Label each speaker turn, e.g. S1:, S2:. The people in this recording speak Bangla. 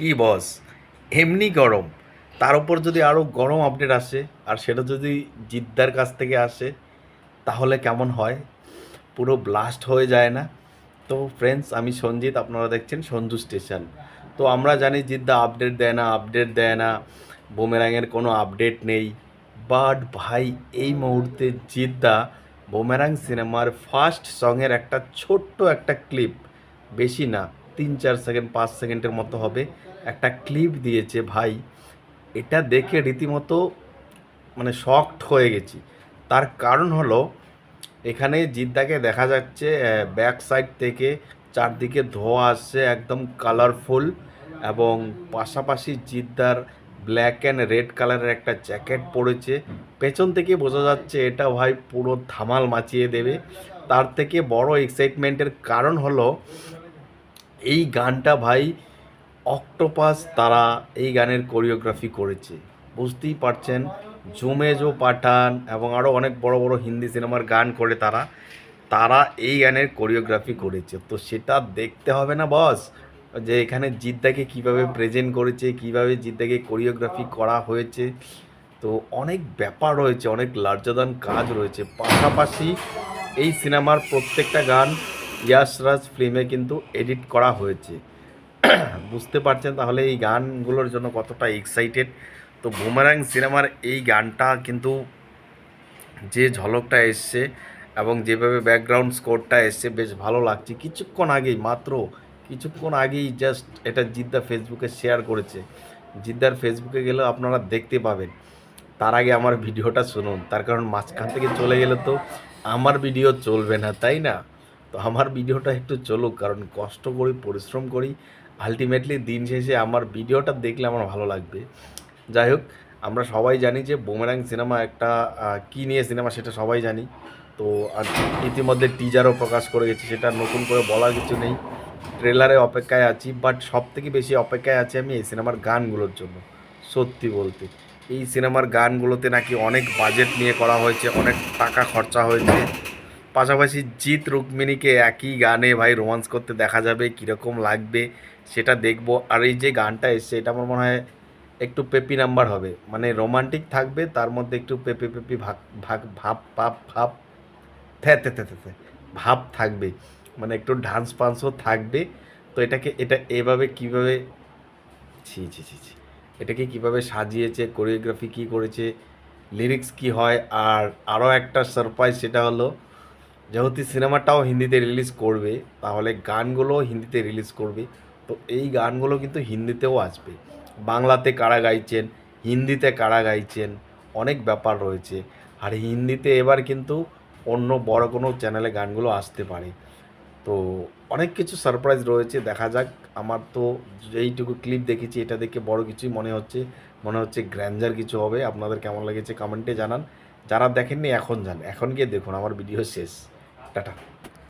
S1: কি বস এমনি গরম। তার উপর যদি আরও গরম আপডেট আসে, আর সেটা যদি জিদ্দার কাছ থেকে আসে, তাহলে কেমন হয়? পুরো ব্লাস্ট হয়ে যায় না? তো ফ্রেন্ডস আমি সঞ্জিত, আপনারা দেখছেন সঞ্জু স্টেশন তো আমরা জানি জিদ্দা আপডেট দেয় না আপডেট দেয় না। বোমেরাঙের কোনো আপডেট নেই। বাট ভাই, এই মুহূর্তে জিদ্দা বোমেরাং সিনেমার ফার্স্ট সঙের একটা ছোট্ট একটা ক্লিপ বেশি না। তিন চার সেকেন্ড, পাঁচ সেকেন্ডের মতো হবে। একটা ক্লিপ দিয়েছে, ভাই, এটা দেখে রীতিমতো মানে শকড হয়ে গেছি। তার কারণ হলো, এখানে জিদ্দাকে দেখা যাচ্ছে ব্যাক সাইড থেকে চারদিকে ধোয়া আসছে, একদম কালারফুল এবং পাশাপাশি জিদ্দার ব্ল্যাক অ্যান্ড রেড কালারের একটা জ্যাকেট পরেছে। পেছন থেকে বোঝা যাচ্ছে, এটা ভাই পুরো ধামাল মাচিয়ে দেবে। তার থেকে বড় এক্সাইটমেন্টের কারণ হলো এই গানটা ভাই অক্টোপাস তারা এই গানের কোরিওগ্রাফি করেছে। বুঝতেই পারছেন, জুমেজো পাঠান এবং আরও অনেক বড় বড় হিন্দি সিনেমার গান করে তারা তারা এই গানের কোরিওগ্রাফি করেছে। তো সেটা দেখতে হবে না বস যে এখানে জিদ্দাকে কীভাবে প্রেজেন্ট করেছে, কীভাবে জিদ্দাকে কোরিওগ্রাফি করা হয়েছে। তো অনেক ব্যাপার রয়েছে, অনেক লার্জাদান কাজ রয়েছে। পাশাপাশি এই সিনেমার প্রত্যেকটা গান ইয়াসরাজ ফিল্মে কিন্তু এডিট করা হয়েছে। বুঝতে পারছেন তাহলে এই গানগুলোর জন্য কতটা এক্সাইটেড তো বুমারাং সিনেমার এই গানটা কিন্তু যে ঝলকটা এসছে এবং যেভাবে ব্যাকগ্রাউন্ড স্কোরটা এসছে, বেশ ভালো লাগছে। কিছুক্ষণ আগেই, মাত্র কিছুক্ষণ আগেই জাস্ট এটা জিদ্দা ফেসবুকে শেয়ার করেছে। জিদ্দার ফেসবুকে গেলেও আপনারা দেখতে পাবেন। তার আগে আমার ভিডিওটা শুনুন। তার কারণ মাঝখান থেকে চলে গেলে তো আমার ভিডিও চলবে না, তাই না? তো আমার ভিডিওটা একটু চলুক, কারণ কষ্ট করি, পরিশ্রম করি আলটিমেটলি দিন শেষে আমার ভিডিওটা দেখলে আমার ভালো লাগবে। যাই হোক, আমরা সবাই জানি যে বোমেরাং সিনেমা একটা কী নিয়ে সিনেমা সেটা সবাই জানি। তো আর ইতিমধ্যে টিজারও প্রকাশ করে গেছে, সেটা নতুন করে বলার কিছু নেই। ট্রেলারে অপেক্ষায় আছি বাট সব থেকে বেশি অপেক্ষায় আছি আমি এই সিনেমার গানগুলোর জন্য, সত্যি বলতে। এই সিনেমার গানগুলোতে নাকি অনেক বাজেট নিয়ে করা হয়েছে, অনেক টাকা খরচা হয়েছে। পাশাপাশি জিৎ রুক্মিণীকে একই গানে ভাই রোমান্স করতে দেখা যাবে কীরকম লাগবে সেটা দেখব। আর এই যে গানটা এসছে এটা আমার মনে হয় একটু পেপি নাম্বার হবে। মানে রোমান্টিক থাকবে তার মধ্যে একটু পেপি পেপি ভাগ ভাগ ভাব ভাব ভাব থ্যা থ্যা থ্যা থ্যা, ভাব থাকবে। মানে একটু ডান্স পান্সও থাকবে। তো এটাকে এটা এভাবে কীভাবে ছি ছি ছি ছি এটাকে কীভাবে সাজিয়েছে কোরিওগ্রাফি কি করেছে লিরিক্স কি হয় আর আরও একটা সারপ্রাইজ সেটা হলো যেহেতু সিনেমাটাও হিন্দিতে রিলিজ করবে, তাহলে গানগুলোও হিন্দিতে রিলিজ করবে। তো এই গানগুলো কিন্তু হিন্দিতেও আসবে। বাংলাতে কারা গাইছেন, হিন্দিতে কারা গাইছেন, অনেক ব্যাপার রয়েছে। আর হিন্দিতে এবার কিন্তু অন্য বড় কোনো চ্যানেলে গানগুলো আসতে পারে। তো অনেক কিছু সারপ্রাইজ রয়েছে, দেখা যাক। আমার তো এইটুকু ক্লিপ দেখেছি, এটা দেখে বড় কিছুই মনে হচ্ছে মনে হচ্ছে গ্র্যান্ডার কিছু হবে। আপনাদের কেমন লেগেছে কমেন্টে জানান। যারা দেখেননি, এখন যান। এখন গিয়ে দেখুন, আমার ভিডিও শেষ। টাটা।